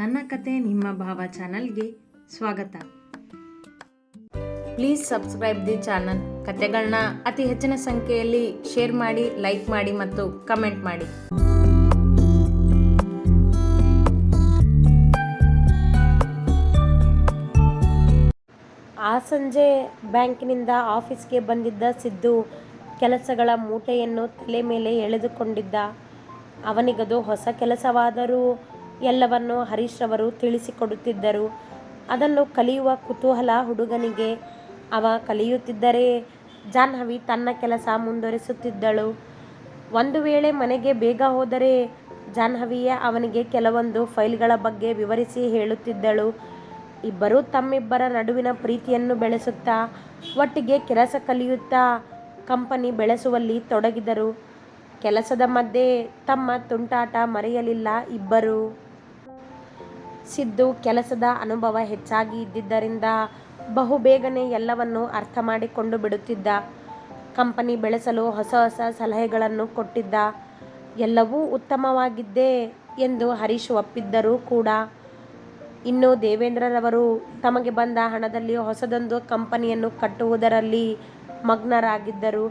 ನನ್ನ ಕತೆ ನಿಮ್ಮ ಭಾವ ಚಾನಲ್ಗೆ ಸ್ವಾಗತ. Please subscribe the channel. ಕತೆಗಳನ್ನ ಅತಿ ಹೆಚ್ಚಿನ ಸಂಖ್ಯೆಯಲ್ಲಿ ಶೇರ್ ಮಾಡಿ, ಲೈಕ್ ಮಾಡಿ ಮತ್ತು ಕಮೆಂಟ್ ಮಾಡಿ. ಆ ಸಂಜೆ ಬ್ಯಾಂಕಿನಿಂದ ಆಫೀಸ್ಗೆ ಬಂದಿದ್ದ ಸಿದ್ದು ಕೆಲಸಗಳ ಮೂಟೆಯನ್ನು ತಲೆ ಮೇಲೆ ಎಳೆದುಕೊಂಡಿದ್ದ. ಅವನಿಗದು ಹೊಸ ಕೆಲಸವಾದರೂ ಎಲ್ಲವನ್ನು ಹರೀಶ್ ರವರು ತಿಳಿಸಿಕೊಡುತ್ತಿದ್ದರು. ಅದನ್ನು ಕಲಿಯುವ ಕುತೂಹಲ ಹುಡುಗನಿಗೆ. ಅವ ಕಲಿಯುತ್ತಿದ್ದರೆ ಜಾಹ್ನವಿ ತನ್ನ ಕೆಲಸ ಮುಂದುವರಿಸುತ್ತಿದ್ದಳು. ಒಂದು ವೇಳೆ ಮನೆಗೆ ಬೇಗ ಹೋದರೆ ಜಾಹ್ನವಿಯೇ ಅವನಿಗೆ ಕೆಲವೊಂದು ಫೈಲ್ಗಳ ಬಗ್ಗೆ ವಿವರಿಸಿ ಹೇಳುತ್ತಿದ್ದಳು. ಇಬ್ಬರೂ ತಮ್ಮಿಬ್ಬರ ನಡುವಿನ ಪ್ರೀತಿಯನ್ನು ಬೆಳೆಸುತ್ತಾ, ಒಟ್ಟಿಗೆ ಕೆಲಸ ಕಲಿಯುತ್ತಾ, ಕಂಪನಿ ಬೆಳೆಸುವಲ್ಲಿ ತೊಡಗಿದರು. ಕೆಲಸದ ಮಧ್ಯೆ ತಮ್ಮ ತುಂಟಾಟ ಮರೆಯಲಿಲ್ಲ ಇಬ್ಬರು. ಸಿದ್ದು ಕೆಲಸದ ಅನುಭವ ಹೆಚ್ಚಾಗಿ ಇದ್ದಿದ್ದರಿಂದ ಬಹುಬೇಗನೆ ಎಲ್ಲವನ್ನು ಅರ್ಥ ಮಾಡಿಕೊಂಡು ಬಿಡುತ್ತಿದ್ದ. ಕಂಪನಿ ಬೆಳೆಸಲು ಹೊಸ ಹೊಸ ಸಲಹೆಗಳನ್ನು ಕೊಟ್ಟಿದ್ದ. ಎಲ್ಲವೂ ಉತ್ತಮವಾಗಿದ್ದೇ ಎಂದು ಹರೀಶ್ ಒಪ್ಪಿದ್ದರೂ ಕೂಡ. ಇನ್ನು ದೇವೇಂದ್ರರವರು ತಮಗೆ ಬಂದ ಹಣದಲ್ಲಿ ಹೊಸದೊಂದು ಕಂಪನಿಯನ್ನು ಕಟ್ಟುವುದರಲ್ಲಿ ಮಗ್ನರಾಗಿದ್ದರು.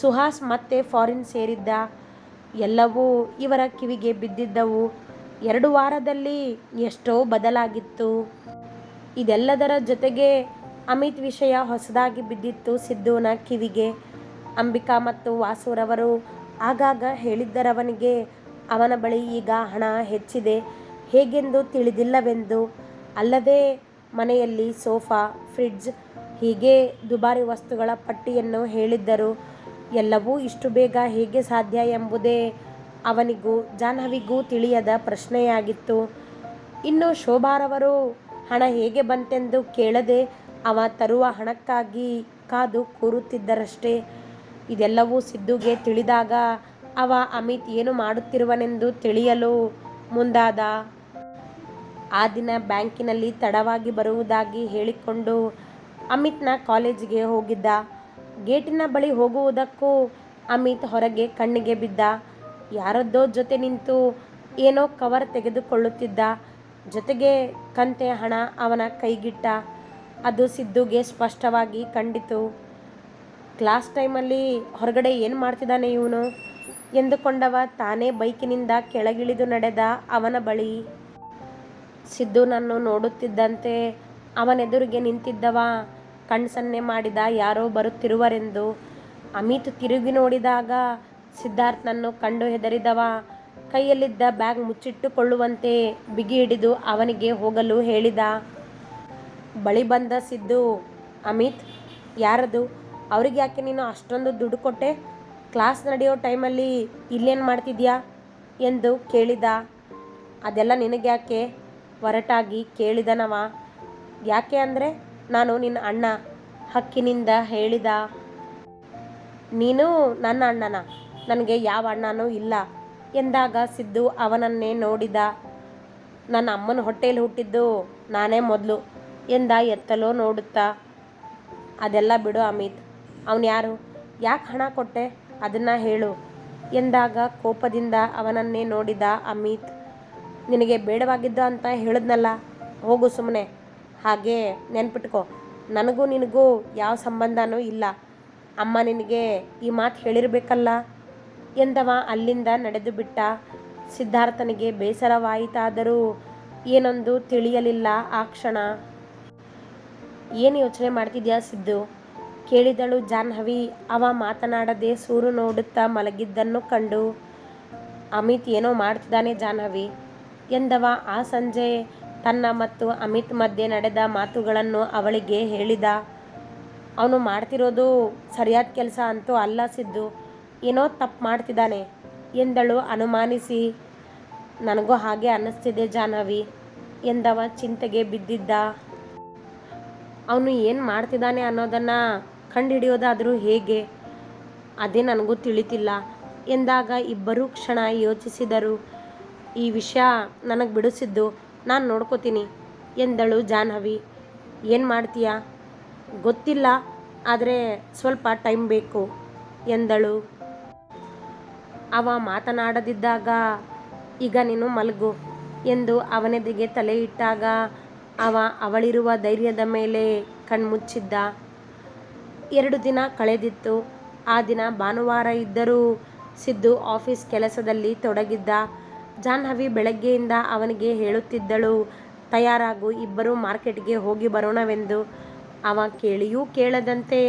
ಸುಹಾಸ್ ಮತ್ತೆ ಫಾರಿನ್ ಸೇರಿದ್ದ. ಎಲ್ಲವೂ ಇವರ ಕಿವಿಗೆ ಬಿದ್ದಿದ್ದವು. ಎರಡು ವಾರದಲ್ಲಿ ಎಷ್ಟೋ ಬದಲಾಗಿತ್ತು. ಇದೆಲ್ಲದರ ಜೊತೆಗೆ ಅಮಿತ್ ವಿಷಯ ಹೊಸದಾಗಿ ಬಿದ್ದಿತ್ತು ಸಿದ್ದುನ ಕಿವಿಗೆ. ಅಂಬಿಕಾ ಮತ್ತು ವಾಸುರವರು ಆಗಾಗ ಹೇಳಿದ್ದರವನಿಗೆ, ಅವನ ಬಳಿ ಈಗ ಹಣ ಹೆಚ್ಚಿದೆ, ಹೇಗೆಂದು ತಿಳಿದಿಲ್ಲವೆಂದು. ಅಲ್ಲದೆ ಮನೆಯಲ್ಲಿ ಸೋಫಾ, ಫ್ರಿಡ್ಜ್, ಹೀಗೆ ದುಬಾರಿ ವಸ್ತುಗಳ ಪಟ್ಟಿಯನ್ನು ಹೇಳಿದ್ದರು. ಎಲ್ಲವೂ ಇಷ್ಟು ಬೇಗ ಹೇಗೆ ಸಾಧ್ಯ ಎಂಬುದೇ ಅವನಿಗೂ ಜಾಹ್ನವಿಗೂ ತಿಳಿಯದ ಪ್ರಶ್ನೆಯಾಗಿತ್ತು. ಇನ್ನು ಶೋಭಾರವರು ಹಣ ಹೇಗೆ ಬಂತೆಂದು ಕೇಳದೆ ಅವ ತರುವ ಹಣಕ್ಕಾಗಿ ಕಾದು ಕೂರುತ್ತಿದ್ದರಷ್ಟೇ. ಇದೆಲ್ಲವೂ ಸಿದ್ದುಗೆ ತಿಳಿದಾಗ ಅವ ಅಮಿತ್ ಏನು ಮಾಡುತ್ತಿರುವನೆಂದು ತಿಳಿಯಲು ಮುಂದಾದ. ಆ ದಿನ ಬ್ಯಾಂಕಿನಲ್ಲಿ ತಡವಾಗಿ ಬರುವುದಾಗಿ ಹೇಳಿಕೊಂಡು ಅಮಿತ್ನ ಕಾಲೇಜಿಗೆ ಹೋಗಿದ್ದ. ಗೇಟಿನ ಬಳಿ ಹೋಗುವುದಕ್ಕೂ ಅಮಿತ್ ಹೊರಗೆ ಕಣ್ಣಿಗೆ ಬಿದ್ದ. ಯಾರದ್ದೋ ಜೊತೆ ನಿಂತು ಏನೋ ಕವರ್ ತೆಗೆದುಕೊಳ್ಳುತ್ತಿದ್ದ, ಜೊತೆಗೆ ಕಂತೆ ಹಣ ಅವನ ಕೈಗಿಟ್ಟ. ಅದು ಸಿದ್ದುಗೆ ಸ್ಪಷ್ಟವಾಗಿ ಕಂಡಿತು. ಕ್ಲಾಸ್ ಟೈಮಲ್ಲಿ ಹೊರಗಡೆ ಏನು ಮಾಡ್ತಿದ್ದಾನೆ ಇವನು? ಎಂದುಕೊಂಡವ ತಾನೇ ಬೈಕಿನಿಂದ ಕೆಳಗಿಳಿದು ನಡೆದ ಅವನ ಬಳಿ. ಸಿದ್ದು ಸಿದ್ದುನನ್ನು ನೋಡುತ್ತಿದ್ದಂತೆ ಅವನೆದುರಿಗೆ ನಿಂತಿದ್ದವ, ಕಣ್ಸನ್ನೆ ಮಾಡಿದ ಯಾರೋ ಬರುತ್ತಿರುವರೆಂದು. ಅಮಿತ್ ತಿರುಗಿ ನೋಡಿದಾಗ ಸಿದ್ಧಾರ್ಥನನ್ನು ಕಂಡು ಹೆದರಿದವ. ಕೈಯಲ್ಲಿದ್ದ ಬ್ಯಾಗ್ ಮುಚ್ಚಿಟ್ಟುಕೊಳ್ಳುವಂತೆ ಬಿಗಿ ಹಿಡಿದು ಅವನಿಗೆ ಹೋಗಲು ಹೇಳಿದ. ಬಳಿ ಬಂದ ಸಿದ್ದು, ಅಮಿತ್, ಯಾರದು? ಅವ್ರಿಗೆ ಯಾಕೆ ನೀನು ಅಷ್ಟೊಂದು ದುಡ್ಡು ಕೊಟ್ಟೆ? ಕ್ಲಾಸ್ ನಡೆಯೋ ಟೈಮಲ್ಲಿ ಇಲ್ಲೇನು ಮಾಡ್ತಿದ್ಯಾ? ಎಂದು ಕೇಳಿದ. ಅದೆಲ್ಲ ನಿನಗ್ಯಾಕೆ? ಒರಟಾಗಿ ಕೇಳಿದನವ. ಯಾಕೆ ಅಂದರೆ ನಾನು ನಿನ್ನ ಅಣ್ಣ, ಹಕ್ಕಿನಿಂದ ಹೇಳಿದ. ನೀನು ನನ್ನ ಅಣ್ಣನ? ನನಗೆ ಯಾವ ಅಣ್ಣನೂ ಇಲ್ಲ ಎಂದಾಗ ಸಿದ್ದು ಅವನನ್ನೇ ನೋಡಿದ. ನನ್ನ ಅಮ್ಮನ ಹೊಟ್ಟೆಯಲ್ಲಿ ಹುಟ್ಟಿದ್ದು ನಾನೇ ಮೊದಲು ಎಂದ ಎತ್ತಲೋ ನೋಡುತ್ತಾ. ಅದೆಲ್ಲ ಬಿಡು ಅಮಿತ್. ಅವನು ಯಾರು? ಯಾಕೆ ಹಣ ಕೊಟ್ಟೆ? ಅದನ್ನು ಹೇಳು ಎಂದಾಗ ಕೋಪದಿಂದ ಅವನನ್ನೇ ನೋಡಿದ ಅಮಿತ್. ನಿನಗೆ ಬೇಡವಾಗಿದ್ದು ಅಂತ ಹೇಳಿದ್ನಲ್ಲ, ಹೋಗು ಸುಮ್ಮನೆ ಹಾಗೆ ನೆನ್ಪಿಟ್ಕೋ. ನನಗೂ ನಿನಗೂ ಯಾವ ಸಂಬಂಧನೂ ಇಲ್ಲ. ಅಮ್ಮ ನಿನಗೆ ಈ ಮಾತು ಹೇಳಿರಬೇಕಲ್ಲ? ಎಂದವ ಅಲ್ಲಿಂದ ನಡೆದು ಬಿಟ್ಟ. ಸಿದ್ಧಾರ್ಥನಿಗೆ ಬೇಸರವಾಯಿತಾದರೂ ಏನೊಂದು ತಿಳಿಯಲಿಲ್ಲ ಆ ಕ್ಷಣ. ಏನು ಯೋಚನೆ ಮಾಡ್ತಿದ್ಯಾ ಸಿದ್ದು? ಕೇಳಿದಳು ಜಾಹ್ನವಿ. ಅವ ಮಾತನಾಡದೆ ಸೂರು ನೋಡುತ್ತಾ ಮಲಗಿದ್ದನ್ನು ಕಂಡು. ಅಮಿತ್ ಏನೋ ಮಾಡ್ತಿದ್ದಾನೆ ಜಾಹ್ನವಿ ಎಂದವ. ಆ ಸಂಜೆ ತನ್ನ ಮತ್ತು ಅಮಿತ್ ಮಧ್ಯೆ ನಡೆದ ಮಾತುಗಳನ್ನು ಅವಳಿಗೆ ಹೇಳಿದ. ಅವನು ಮಾಡ್ತಿರೋದು ಸರಿಯಾದ ಕೆಲಸ ಅಂತೂ ಅಲ್ಲ ಸಿದ್ದು. ಏನೋ ತಪ್ಪು ಮಾಡ್ತಿದ್ದಾನೆ ಎಂದಳು. ಅನುಮಾನಿಸಿ, ನನಗೂ ಹಾಗೆ ಅನ್ನಿಸ್ತಿದೆ ಜಾಹ್ನವಿ ಎಂದವ ಚಿಂತೆಗೆ ಬಿದ್ದಿದ್ದ. ಅವನು ಏನು ಮಾಡ್ತಿದ್ದಾನೆ ಅನ್ನೋದನ್ನು ಕಂಡುಹಿಡಿಯೋದಾದರೂ ಹೇಗೆ? ಅದೇ ನನಗೂ ತಿಳಿತಿಲ್ಲ ಎಂದಾಗ ಇಬ್ಬರೂ ಕ್ಷಣ ಯೋಚಿಸಿದರು. ಈ ವಿಷಯ ನನಗೆ ಬಿಡಿಸಿದ್ದು ನಾನು ನೋಡ್ಕೋತೀನಿ ಎಂದಳು ಜಾಹ್ನವಿ. ಏನು ಮಾಡ್ತೀಯಾ? ಗೊತ್ತಿಲ್ಲ, ಆದರೆ ಸ್ವಲ್ಪ ಟೈಮ್ ಬೇಕು ಎಂದಳು. ಅವ ಮಾತನಾಡದಿದ್ದಾಗ, ಈಗ ನೀನು ಮಲಗು ಎಂದು ಅವನೆದೆಗೆ ತಲೆ ಇಟ್ಟಾಗ ಅವ ಅವಳಿರುವ ಧೈರ್ಯದ ಮೇಲೆ ಕಣ್ಮುಚ್ಚಿದ್ದ. ಎರಡು ದಿನ ಕಳೆದಿತ್ತು. ಆ ದಿನ ಭಾನುವಾರ ಇದ್ದರೂ ಸಿದ್ದು ಆಫೀಸ್ ಕೆಲಸದಲ್ಲಿ ತೊಡಗಿದ್ದ. ಜಾಹ್ನವಿ ಬೆಳಗ್ಗೆಯಿಂದ ಅವನಿಗೆ ಹೇಳುತ್ತಿದ್ದಳು, ತಯಾರಾಗು, ಇಬ್ಬರು ಮಾರ್ಕೆಟ್ಗೆ ಹೋಗಿ ಬರೋಣವೆಂದು. ಅವ ಕೇಳಿಯೂ ಕೇಳದಂತೆ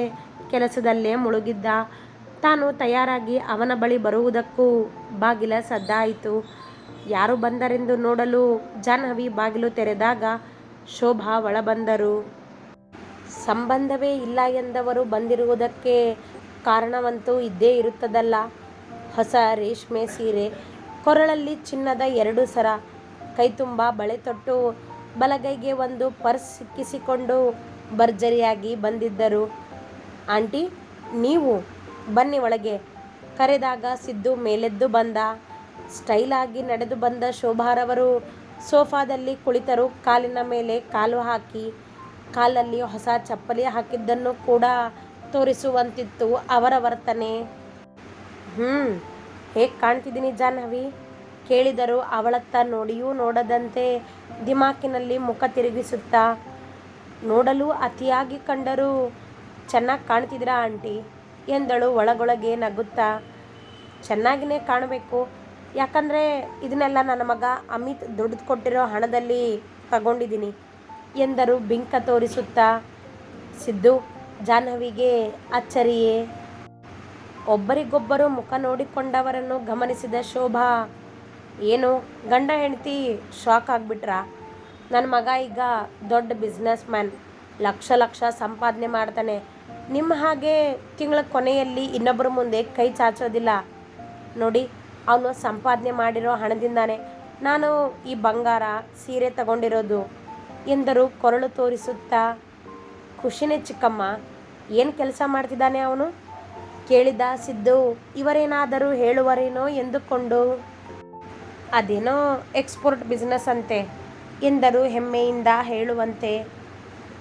ಕೆಲಸದಲ್ಲೇ ಮುಳುಗಿದ್ದ. ತಾನು ತಯಾರಾಗಿ ಅವನ ಬಳಿ ಬರುವುದಕ್ಕೂ ಬಾಗಿಲ ಸದ್ದಾಯಿತು. ಯಾರು ಬಂದರೆಂದು ನೋಡಲು ಜಾಹ್ನವಿ ಬಾಗಿಲು ತೆರೆದಾಗ ಶೋಭಾ ಒಳಬಂದರು. ಸಂಬಂಧವೇ ಇಲ್ಲ ಎಂದವರು ಬಂದಿರುವುದಕ್ಕೆ ಕಾರಣವಂತೂ ಇದ್ದೇ ಇರುತ್ತದಲ್ಲ. ಹೊಸ ರೇಷ್ಮೆ ಸೀರೆ, ಕೊರಳಲ್ಲಿ ಚಿನ್ನದ ಎರಡು ಸರ, ಕೈತುಂಬ ಬಳೆ ತೊಟ್ಟು, ಬಲಗೈಗೆ ಒಂದು ಪರ್ಸ್ ಸಿಕ್ಕಿಸಿಕೊಂಡು ಭರ್ಜರಿಯಾಗಿ ಬಂದಿದ್ದರು. ಆಂಟಿ, ನೀವು ಬನ್ನಿ ಒಳಗೆ. ಕರೆದಾಗ ಸಿದ್ದು ಮೇಲೆದ್ದು ಬಂದ. ಸ್ಟೈಲಾಗಿ ನಡೆದು ಬಂದ ಶೋಭಾರವರು ಸೋಫಾದಲ್ಲಿ ಕುಳಿತರು. ಕಾಲಿನ ಮೇಲೆ ಕಾಲು ಹಾಕಿ, ಕಾಲಲ್ಲಿ ಹೊಸ ಚಪ್ಪಲಿ ಹಾಕಿದ್ದನ್ನು ಕೂಡ ತೋರಿಸುವಂತಿತ್ತು ಅವರ ವರ್ತನೆ. ಹ್ಞೂ ಹೇಗೆ ಕಾಣ್ತಿದ್ದೀನಿ ಜಾಹ್ನವಿ? ಕೇಳಿದರು ಅವಳತ್ತ ನೋಡಿಯೂ ನೋಡದಂತೆ ದಿಮಾಕಿನಲ್ಲಿ ಮುಖ ತಿರುಗಿಸುತ್ತಾ, ನೋಡಲು ಅತಿಯಾಗಿ ಕಂಡರೂ ಚೆನ್ನಾಗಿ ಕಾಣ್ತಿದ್ರಾ ಆಂಟಿ? ಎಂದಳು, ಒಳಗೊಳಗೆ ನಗುತ್ತಾ? ಚೆನ್ನಾಗಿನೇ ಕಾಣಬೇಕು. ಯಾಕಂದರೆ ಇದನ್ನೆಲ್ಲ ನನ್ನ ಮಗ ಅಮಿತ್ ದುಡ್ದು ಕೊಟ್ಟಿರೋ ಹಣದಲ್ಲಿ ತಗೊಂಡಿದ್ದೀನಿ ಎಂದರು ಬಿಂಕ ತೋರಿಸುತ್ತಾ. ಸಿದ್ದು, ಜಾಹ್ನವಿಗೆ ಅಚ್ಚರಿಯೇ? ಒಬ್ಬರಿಗೊಬ್ಬರು ಮುಖ ನೋಡಿಕೊಂಡವರನ್ನು ಗಮನಿಸಿದ ಶೋಭಾ, ಏನು, ಗಂಡ ಹೆಂಡತಿ ಶಾಕ್ ಆಗಿಬಿಟ್ರ? ನನ್ನ ಮಗ ಈಗ ದೊಡ್ಡ ಬಿಸ್ನೆಸ್ ಮ್ಯಾನ್. ಲಕ್ಷ ಲಕ್ಷ ಸಂಪಾದನೆ ಮಾಡ್ತಾನೆ. ನಿಮ್ಮ ಹಾಗೆ ತಿಂಗಳ ಕೊನೆಯಲ್ಲಿ ಇನ್ನೊಬ್ಬರ ಮುಂದೆ ಕೈ ಚಾಚೋದಿಲ್ಲ. ನೋಡಿ, ಅವನು ಸಂಪಾದನೆ ಮಾಡಿರೋ ಹಣದಿಂದಾನೆ ನಾನು ಈ ಬಂಗಾರ, ಸೀರೆ ತಗೊಂಡಿರೋದು ಎಂದರು ಕೊರಳು ತೋರಿಸುತ್ತಾ. ಖುಷಿನೇ ಚಿಕ್ಕಮ್ಮ, ಏನು ಕೆಲಸ ಮಾಡ್ತಿದ್ದಾನೆ ಅವನು? ಕೇಳಿದ ಸಿದ್ದು, ಇವರೇನಾದರೂ ಹೇಳುವರೇನೋ ಎಂದುಕೊಂಡು. ಅದೇನೋ ಎಕ್ಸ್ಪೋರ್ಟ್ ಬಿಸ್ನೆಸ್ ಅಂತೆ ಎಂದರು ಹೆಮ್ಮೆಯಿಂದ ಹೇಳುವಂತೆ.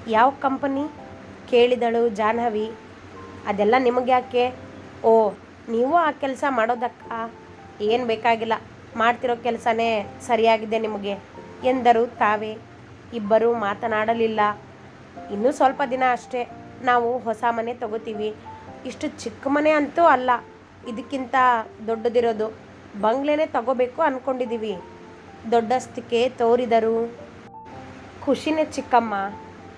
ಯಾವ ಕಂಪನಿ? ಕೇಳಿದಳು, ಜಾಹ್ನವಿ, ಅದೆಲ್ಲ ನಿಮಗೆ ಯಾಕೆ? ಓ, ನೀವು ಆ ಕೆಲಸ ಮಾಡೋದಕ್ಕ ಏನು ಬೇಕಾಗಿಲ್ಲ. ಮಾಡ್ತಿರೋ ಕೆಲಸನೇ ಸರಿಯಾಗಿದೆ ನಿಮಗೆ, ಎಂದರು ತಾವೇ. ಇಬ್ಬರು ಮಾತನಾಡಲಿಲ್ಲ. ಇನ್ನೂ ಸ್ವಲ್ಪ ದಿನ ಅಷ್ಟೇ ನಾವು ಹೊಸ ಮನೆ ತಗೋತೀವಿ. ಇಷ್ಟು ಚಿಕ್ಕ ಮನೆ ಅಂತೂ ಅಲ್ಲ, ಇದಕ್ಕಿಂತ ದೊಡ್ಡದಿರೋದು. ಬಂಗ್ಲೆನೇ ತಗೋಬೇಕು ಅಂದ್ಕೊಂಡಿದ್ದೀವಿ ದೊಡ್ಡಸ್ತಿಕೆ ತೋರಿದರು. ಖುಷಿನೇ ಚಿಕ್ಕಮ್ಮ.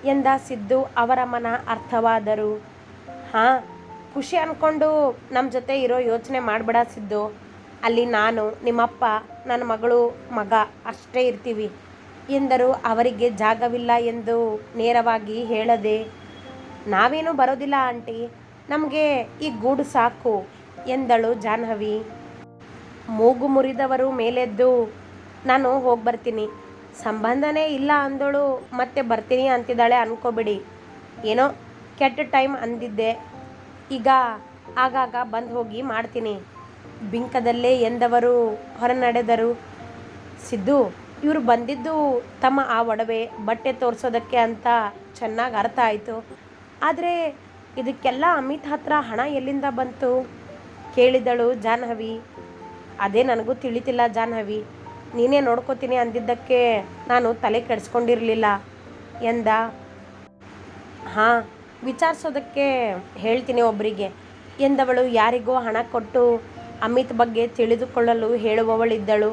ಎಂದ ಸಿದ್ದು ಅವರ ಮನ ಅರ್ಥವಾದರು. ಹಾಂ, ಖುಷಿ ಅಂದ್ಕೊಂಡು ನಮ್ಮ ಜೊತೆ ಇರೋ ಯೋಚನೆ ಮಾಡಬೇಡ ಸಿದ್ದು. ಅಲ್ಲಿ ನಾನು, ನಿಮ್ಮಪ್ಪ ನನ್ನ ಮಗಳು, ಮಗ ಅಷ್ಟೇ ಇರ್ತೀವಿ ಎಂದರು ಅವರಿಗೆ ಜಾಗವಿಲ್ಲ ಎಂದು ನೇರವಾಗಿ ಹೇಳದೆ, ನಾವೇನು ಬರೋದಿಲ್ಲ ಆಂಟಿ, ನಮಗೆ ಈ ಗೂಡು ಸಾಕು ಎಂದಳು ಜಾಹ್ನವಿ. ಮೂಗು ಮುರಿದವರು ಮೇಲೆದ್ದು, ನಾನು ಹೋಗಿ ಬರ್ತೀನಿ ಸಂಬಂಧನೇ ಇಲ್ಲ ಅಂದಳು. ಮತ್ತೆ ಬರ್ತೀನಿ ಅಂತಿದ್ದಾಳೆ ಅನ್ಕೋಬಿಡಿ. ಏನೋ ಕೆಟ್ಟ ಟೈಮ್ ಅಂದಿದ್ದೆ. ಈಗ ಆಗಾಗ ಬಂದು ಹೋಗಿ ಮಾಡ್ತೀನಿ. ಬಿಂಕದಲ್ಲೇ ಎಂದವರು, ಹೊರನಡೆದರು. ಸಿದ್ದು, ಇವರು ಬಂದಿದ್ದು ತಮ್ಮ ಆ ಒಡವೆ, ಬಟ್ಟೆ ತೋರಿಸೋದಕ್ಕೆ ಅಂತ ಚೆನ್ನಾಗಿ ಅರ್ಥ ಆಯಿತು. ಆದರೆ ಇದಕ್ಕೆಲ್ಲ ಅಮಿತ್ ಹತ್ರ ಹಣ ಎಲ್ಲಿಂದ ಬಂತು? ಕೇಳಿದಳು ಜಾನ್ಹವಿ ಅದೇ ನನಗೂ ತಿಳಿತಿಲ್ಲ ಜಾಹ್ನವಿ. ನೀನೇ ನೋಡ್ಕೋತೀನಿ ಅಂದಿದ್ದಕ್ಕೆ ನಾನು ತಲೆ ಕೆಡಿಸ್ಕೊಂಡಿರಲಿಲ್ಲ ಎಂದ. ಹಾಂ, ವಿಚಾರಿಸೋದಕ್ಕೆ ಹೇಳ್ತೀನಿ ಒಬ್ಬರಿಗೆ ಎಂದವಳು ಯಾರಿಗೋ ಹಣ ಕೊಟ್ಟು ಅಮಿತ್ ಬಗ್ಗೆ ತಿಳಿದುಕೊಳ್ಳಲು ಹೇಳುವವಳಿದ್ದಳು.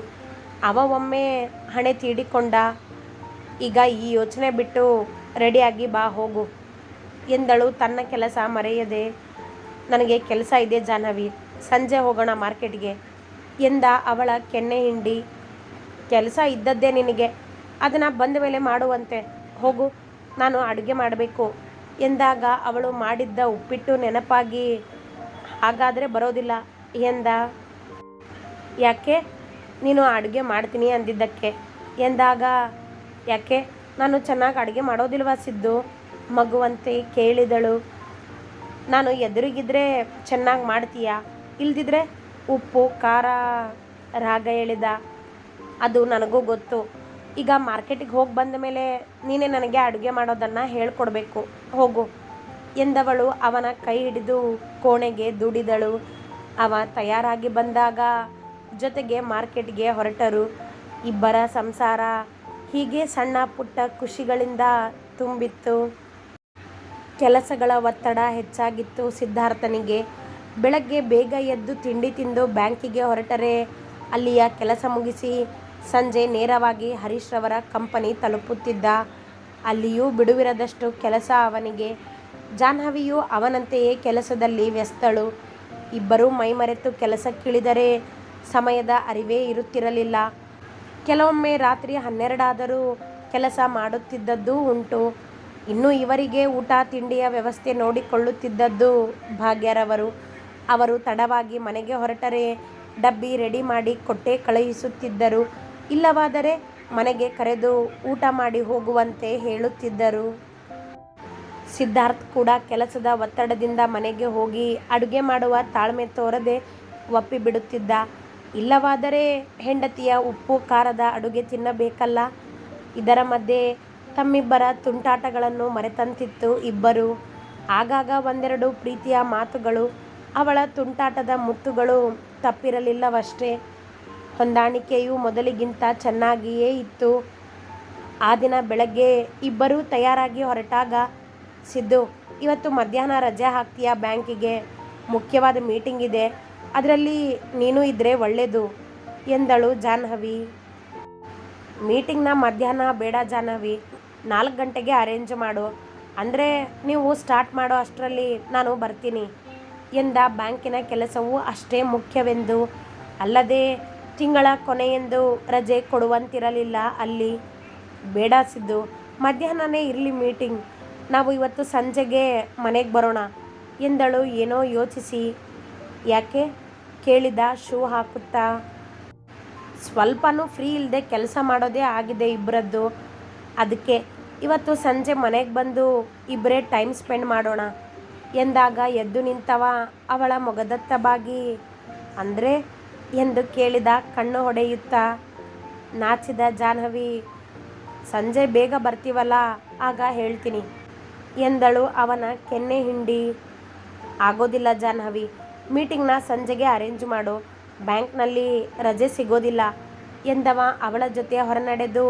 ಅವ ಒಮ್ಮೆ ಹಣೆ ತೀಡಿಕೊಂಡ. ಈಗ ಈ ಯೋಚನೆ ಬಿಟ್ಟು ರೆಡಿಯಾಗಿ ಬಾ, ಹೋಗು ಎಂದಳು. ತನ್ನ ಕೆಲಸ ಮರೆಯದೆ, ನನಗೆ ಕೆಲಸ ಇದೆ ಜಾಹ್ನವಿ, ಸಂಜೆ ಹೋಗೋಣ ಮಾರ್ಕೆಟ್ಗೆ ಎಂದ. ಅವಳ ಕೆನ್ನೆ ಹಿಂಡಿ ಕೆಲಸ ಇದ್ದದ್ದೇ ನಿನಗೆ. ಅದನ್ನು ಬಂದ ಮೇಲೆ ಮಾಡುವಂತೆ. ಹೋಗು, ನಾನು ಅಡುಗೆ ಮಾಡಬೇಕು. ಎಂದಾಗ ಅವಳು ಮಾಡಿದ್ದ ಉಪ್ಪಿಟ್ಟು ನೆನಪಾಗಿ ಹಾಗಾದರೆ ಬರೋದಿಲ್ಲ. ಎಂದ, ಯಾಕೆ? ನೀನು ಅಡುಗೆ ಮಾಡ್ತೀನಿ ಅಂದಿದ್ದಕ್ಕೆ. ಎಂದಾಗ, ಯಾಕೆ? ನಾನು ಚೆನ್ನಾಗಿ ಅಡುಗೆ ಮಾಡೋದಿಲ್ವಾ ಸಿದ್ದು? ಮಗುವಂತೆ ಕೇಳಿದಳು. ನಾನು ಎದುರಿಗಿದ್ರೆ ಚೆನ್ನಾಗಿ ಮಾಡ್ತೀಯಾ? ಇಲ್ದಿದ್ರೆ ಉಪ್ಪು, ಖಾರ, ರಾಗ ಹೇಳಿದ. ಅದು ನನಗೂ ಗೊತ್ತು. ಈಗ ಮಾರ್ಕೆಟಿಗೆ ಹೋಗಿ ಬಂದ ಮೇಲೆ ನೀನೇ ನನಗೆ ಅಡುಗೆ ಮಾಡೋದನ್ನು ಹೇಳ್ಕೊಡ್ಬೇಕು. ಹೋಗು. ಎಂದವಳು ಅವನ ಕೈ ಹಿಡಿದು ಕೋಣೆಗೆ ದುಡಿದಳು. ಅವ ತಯಾರಾಗಿ ಬಂದಾಗ ಜೊತೆಗೆ ಮಾರ್ಕೆಟ್ಗೆ ಹೊರಟರು. ಇಬ್ಬರ ಸಂಸಾರ ಹೀಗೆ ಸಣ್ಣ ಪುಟ್ಟ ಖುಷಿಗಳಿಂದ ತುಂಬಿತ್ತು. ಕೆಲಸಗಳ ಒತ್ತಡ ಹೆಚ್ಚಾಗಿತ್ತು ಸಿದ್ಧಾರ್ಥನಿಗೆ. ಬೆಳಗ್ಗೆ ಬೇಗ ಎದ್ದು ತಿಂಡಿ ತಿಂದು ಬ್ಯಾಂಕಿಗೆ ಹೊರಟರೆ. ಅಲ್ಲಿಯ ಕೆಲಸ ಮುಗಿಸಿ ಸಂಜೆ ನೇರವಾಗಿ ಹರೀಶ್ ರವರ ಕಂಪನಿ ತಲುಪುತ್ತಿದ್ದ ಅಲ್ಲಿಯೂ ಬಿಡುವಿರದಷ್ಟು ಕೆಲಸ ಅವನಿಗೆ. ಜಾಹ್ನವಿಯು ಅವನಂತೆಯೇ ಕೆಲಸದಲ್ಲಿ ವ್ಯಸ್ತಳು. ಇಬ್ಬರೂ ಮೈಮರೆತು ಕೆಲಸಕ್ಕಿಳಿದರೆ ಸಮಯದ ಅರಿವೇ ಇರುತ್ತಿರಲಿಲ್ಲ. ಕೆಲವೊಮ್ಮೆ ರಾತ್ರಿ ಹನ್ನೆರಡಾದರೂ ಕೆಲಸ ಮಾಡುತ್ತಿದ್ದದ್ದು ಉಂಟು. ಇನ್ನು ಇವರಿಗೆ ಊಟ, ತಿಂಡಿಯ ವ್ಯವಸ್ಥೆ ನೋಡಿಕೊಳ್ಳುತ್ತಿದ್ದದ್ದು ಭಾಗ್ಯರವರು. ಅವರು ತಡವಾಗಿ ಮನೆಗೆ ಹೊರಟರೆ, ಡಬ್ಬಿ ರೆಡಿ ಮಾಡಿ ಕೊಟ್ಟೆ ಕಳುಹಿಸುತ್ತಿದ್ದರು. ಇಲ್ಲವಾದರೆ ಮನೆಗೆ ಕರೆದು ಊಟ ಮಾಡಿ ಹೋಗುವಂತೆ ಹೇಳುತ್ತಿದ್ದರು. ಸಿದ್ಧಾರ್ಥ್ ಕೂಡ ಕೆಲಸದ ಒತ್ತಡದಿಂದ ಮನೆಗೆ ಹೋಗಿ ಅಡುಗೆ ಮಾಡುವ ತಾಳ್ಮೆ ತೋರದೆ ಒಪ್ಪಿಬಿಡುತ್ತಿದ್ದ. ಇಲ್ಲವಾದರೆ ಹೆಂಡತಿಯ ಉಪ್ಪು, ಖಾರದ ಅಡುಗೆ ತಿನ್ನಬೇಕಲ್ಲ. ಇದರ ಮಧ್ಯೆ ತಮ್ಮಿಬ್ಬರ ತುಂಟಾಟಗಳನ್ನು ಮರೆತಂತಿತ್ತು ಇಬ್ಬರು. ಆಗಾಗ ಒಂದೆರಡು ಪ್ರೀತಿಯ ಮಾತುಗಳು, ಅವಳ ತುಂಟಾಟದ ಮುತ್ತುಗಳು ತಪ್ಪಿರಲಿಲ್ಲವಷ್ಟೇ. ಹೊಂದಾಣಿಕೆಯು ಮೊದಲಿಗಿಂತ ಚೆನ್ನಾಗಿಯೇ ಇತ್ತು. ಆ ದಿನ ಬೆಳಗ್ಗೆ ಇಬ್ಬರೂ ತಯಾರಾಗಿ ಹೊರಟಾಗ ಸಿದ್ದು, ಇವತ್ತು ಮಧ್ಯಾಹ್ನ ರಜೆ ಹಾಕ್ತೀಯ ಬ್ಯಾಂಕಿಗೆ? ಮುಖ್ಯವಾದ ಮೀಟಿಂಗ್ ಇದೆ. ಅದರಲ್ಲಿ ನೀನು ಇದ್ದರೆ ಒಳ್ಳೆಯದು ಎಂದಳು ಜಾಹ್ನವಿ. ಮೀಟಿಂಗ್ನ ಮಧ್ಯಾಹ್ನ ಬೇಡ ಜಾಹ್ನವಿ. ನಾಲ್ಕು ಗಂಟೆಗೆ ಅರೇಂಜ್ ಮಾಡು. ಅಂದರೆ ನೀವು ಸ್ಟಾರ್ಟ್ ಮಾಡೋ ಅಷ್ಟರಲ್ಲಿ ನಾನು ಬರ್ತೀನಿ, ಎಂದ ಬ್ಯಾಂಕಿನ ಕೆಲಸವು ಅಷ್ಟೇ ಮುಖ್ಯವೆಂದು. ಅಲ್ಲದೆ ತಿಂಗಳ ಕೊನೆಯಂದು ರಜೆ ಕೊಡುವಂತಿರಲಿಲ್ಲ. ಅಲ್ಲಿ ಬೇಡ ಸಿದ್ದು. ಮಧ್ಯಾಹ್ನನೇ ಇರಲಿ ಮೀಟಿಂಗ್. ನಾವು ಇವತ್ತು ಸಂಜೆಗೆ ಮನೆಗೆ ಬರೋಣ. ಎಂದಳು ಏನೋ ಯೋಚಿಸಿ. ಯಾಕೆ? ಕೇಳಿದ ಶೂ ಹಾಕುತ್ತಾ. ಸ್ವಲ್ಪನೂ ಫ್ರೀ ಇಲ್ಲದೆ ಕೆಲಸ ಮಾಡೋದೇ ಆಗಿದೆ ಇಬ್ಬರದ್ದು ಅದಕ್ಕೆ ಇವತ್ತು ಸಂಜೆ ಮನೆಗೆ ಬಂದು ಇಬ್ಬರೇ ಟೈಮ್ ಸ್ಪೆಂಡ್ ಮಾಡೋಣ. ಎಂದಾಗ ಎದ್ದು ನಿಂತವ ಅವಳ ಮೊಗದತ್ತ ಬಾಗಿ, ಅಂದರೆ ಎಂದು ಕೇಳಿದ ಕಣ್ಣು ಹೊಡೆಯುತ್ತಾ, ನಾಚಿದ ಜಾಹ್ನವಿ, ಸಂಜೆ ಬೇಗ ಬರ್ತೀವಲ್ಲ, ಆಗ ಹೇಳ್ತೀನಿ, ಎಂದಳು ಅವನ ಕೆನ್ನೆ ಹಿಂಡಿ. ಆಗೋದಿಲ್ಲ ಜಾಹ್ನವಿ, ಮೀಟಿಂಗ್ನ ಸಂಜೆಗೆ ಅರೇಂಜ್ ಮಾಡು, ಬ್ಯಾಂಕ್ನಲ್ಲಿ ರಜೆ ಸಿಗೋದಿಲ್ಲ, ಎಂದವ ಅವಳ ಜೊತೆ ಹೊರನಡೆದು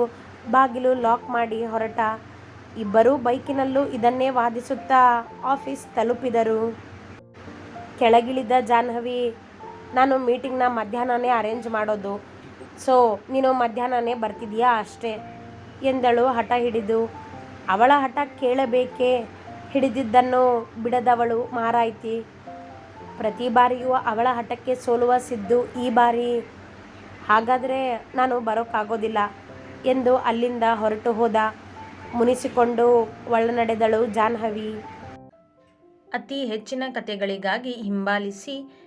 ಬಾಗಿಲು ಲಾಕ್ ಮಾಡಿ ಹೊರಟ. ಇಬ್ಬರೂ ಬೈಕಿನಲ್ಲೂ ಇದನ್ನೇ ವಾದಿಸುತ್ತಾ ಆಫೀಸ್ ತಲುಪಿದರು. ಕೆಳಗಿಳಿದ ಜಾಹ್ನವಿ ನಾನು ಮೀಟಿಂಗ್ನ ಮಧ್ಯಾಹ್ನನೇ ಅರೇಂಜ್ ಮಾಡೋದು. ಸೊ ನೀನು ಮಧ್ಯಾಹ್ನನೇ ಬರ್ತಿದೀಯಾ ಅಷ್ಟೇ? ಎಂದಳು ಹಠ ಹಿಡಿದು. ಅವಳ ಹಠ ಕೇಳಬೇಕೇ? ಹಿಡಿದಿದ್ದನ್ನು ಬಿಡದವಳು ಮಾರಾಯ್ತಿ. ಪ್ರತಿ ಬಾರಿಯೂ ಅವಳ ಹಠಕ್ಕೆ ಸೋಲುವ ಸಿದ್ದು ಈ ಬಾರಿ. ಹಾಗಾದರೆ ನಾನು ಬರೋಕ್ಕಾಗೋದಿಲ್ಲ ಎಂದು ಅಲ್ಲಿಂದ ಹೊರಟು ಹೋದ. ಮುನಿಸಿಕೊಂಡು ಒಳನಡೆದಳು ಜಾಹ್ನವಿ. ಅತಿ ಹೆಚ್ಚಿನ ಕಥೆಗಳಿಗಾಗಿ ಹಿಂಬಾಲಿಸಿ